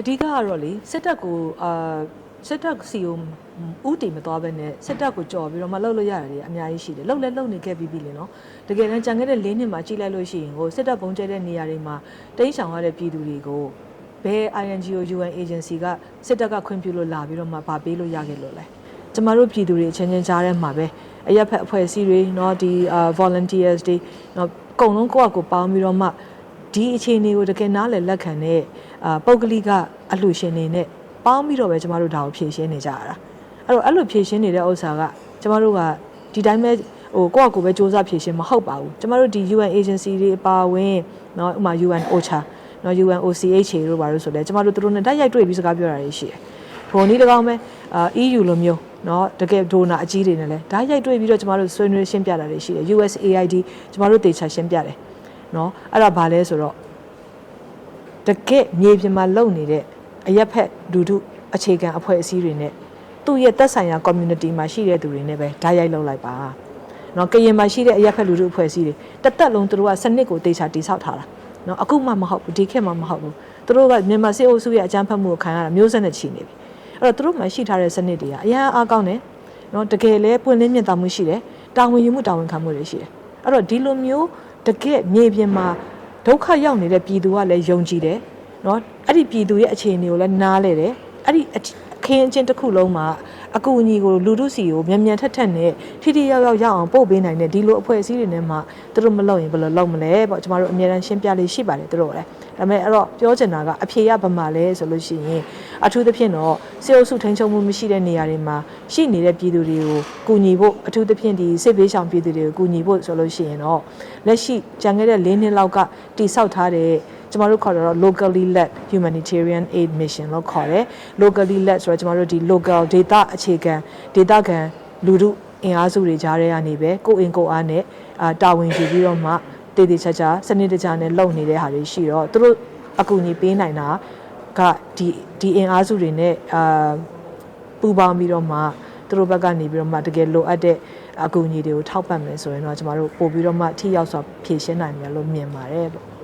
အဓိကကတော့လေစစ်တပ်ကိုအာစစ်တပ်စီကိုဥတီမသွားဘဲနဲ့စစ်တပ်ကိုကြော်ပြီးတော့မလှုပ်လို့ရတယ်တွေအများကြီးရှိတယ်လှုပ်လဲလှုပ်နေခဲ့ပြီးပြီလေနော်တကယ်တမ်းကြံခဲ့တဲ့၄နှစ်မှာကြည့်လိုက်လို့ရှိရင်ကိုစစ်တပ်ပုံကျဲတဲ့နေရာတွေမှာတိန့်ဆောင်ရတဲ့ပြည်သူတွေကိုဘယ် INGO UN agency ကစစ်တပ်ကခွင့်ပြုလို့လာပြီးတော့မှဗာပေးလို့ရခဲ့လို့လဲကျမတို့ပြည်သူတွေအချင်းချင်းကြားထဲမှာပဲအရက်ဖက်အဖွဲ့အစည်းတွေเนาะဒီအာ volunteers တွေเนาะအကုန်လုံးကိုယ့်အကိုပေါင်းပြီးတော့မှ ဒီအခြေအနေကိုတကယ်နားလည်လက်ခံတဲ့အာပုဂ္ဂလိကအလှူရှင်တွေနဲ့ပေါင်းပြီးတော့ပဲကျမတို့ဒါကိုဖြည့်ရှင်းနေကြရတာအဲ့တော့အဲ့လိုဖြည့်ရှင်းနေတဲ့ဥစ္စာကကျမတို့ကဒီတိုင်းပဲဟိုကိုယ့်အကိုပဲစူးစမ်းဖြည့်ရှင်းမဟုတ်ပါဘူးကျမတို့ဒီ UN agency တွေအပါအဝင်เนาะဥပမာ UN OCHA เนาะ UN OCHA တို့ဘာလို့ဆိုလဲကျမတို့တို့နဲ့တိုက်ရိုက်တွေ့ပြီးစကားပြောတာတွေရှိတယ်ဘုံနည်းတကောင်းပဲအာ EU လိုမျိုးเนาะတကယ်ဒိုနာအကြီးတွေနဲ့လဲဓာတ်ရိုက်တွေ့ပြီးတော့ကျမတို့ဆွေးနွေးရှင်းပြတာတွေရှိတယ် USAID ကျမတို့တေချာရှင်းပြတယ် เนาะအဲ့ဒါဘာလဲဆိုတော့ တကယ့်မြေပြင်မှာလုံနေတဲ့အရက်ဖက်လူထုအခြေခံအဖွဲ့အစည်းတွေနဲ့သူ့ရဲ့သက်ဆိုင်ရာ community မှာရှိတဲ့သူတွေနဲ့ပဲဓာတ်ရိုက်လုပ်လိုက်ပါเนาะကရင်မှာရှိတဲ့အရက်ဖက်လူထုအဖွဲ့အစည်းတွေတစ်သက်လုံးသူတို့ကစနစ်ကိုတေချာတိဆောက်ထားတာเนาะအခုမှမဟုတ်ဘူးဒီခေတ်မှမဟုတ်ဘူးသူတို့ကမြန်မာစစ်အုပ်စုရဲ့အကြမ်းဖက်မှုကိုခံရတာမျိုးဆက်နဲ့ချီနေပြီအဲ့တော့သူတို့မှရှိထားတဲ့စနစ်တွေကအများအားကောင်းတယ်เนาะတကယ်လဲပွင့်လင်းမြင့်တာမှုရှိတယ်တာဝန်ယူမှုတာဝန်ခံမှုတွေရှိတယ်အဲ့တော့ဒီလိုမျိုး တကယ့်မြေပြင်မှာ ဒုက္ခရောက်နေတဲ့ပြည်သူကလည်းယုံကြည်တယ်เนาะအဲ့ဒီပြည်သူရဲ့အခြေအနေကိုလည်းနားလဲတယ်အဲ့ဒီအခ င်းအကျင်းတစ်ခုလုံးမှာအကူအညီကိုလူထုစီကိုမြန်မြန်ထက်ထက်နဲ့ထိထိရောက်ရောက်ရအောင်ပို့ပေးနိုင်တဲ့ဒီလိုအဖွဲ့အစည်းတွေနဲ့မှသူတို့မလုပ်ရင်ဘယ်လိုလုပ်မလဲပေါ့ကျမတို့အများအားရှင်းပြလေးရှိပါတယ်သူတို့လည်းဒါပေမဲ့အဲ့တော့ပြောချင်တာကအဖြေရပါမှာလဲဆိုလို့ရှိရင်အထူးသဖြင့်တော့စေအုပ်စုထိန်းချုပ်မှုမရှိတဲ့နေရာတွေမှာရှိနေတဲ့ပြည်သူတွေကိုကူညီဖို့အထူးသဖြင့်ဒီစစ်ဘေးရှောင်ပြည်သူတွေကိုကူညီဖို့ဆိုလို့ရှိရင်တော့လက်ရှိကြံခဲ့တဲ့၄နှစ်လောက်ကတိစောက်ထားတဲ့ ကျမတို့ခေါ်တော့ locally led humanitarian aid mission လို့ခေါ်တယ် locally led ဆိုတော့ကျမတို့ဒီ local data အခြေခံ data ခံလူထုအင်အားစုတွေကြားထဲကနေပဲကိုယ်အင်ကိုယ်အားနဲ့အာတာဝန်ယူပြီးတော့မှတည်တည်ချာချာစနစ်တကျနဲ့လုပ်နေတဲ့ဟာတွေရှိတော့သူတို့အကူအညီပေးနိုင်တာကဒီဒီအင်အားစုတွေနဲ့အာပူပေါင်းပြီးတော့မှသူတို့ဘက်ကနေပြီးတော့မှတကယ်လိုအပ်တဲ့အကူအညီတွေကိုထောက်ပံ့မယ်ဆိုရင်တော့ကျမတို့ပို့ပြီးတော့မှထိရောက်စွာဖြည့်ရှင်းနိုင်မယ်လို့မြင်ပါတယ်ပေါ့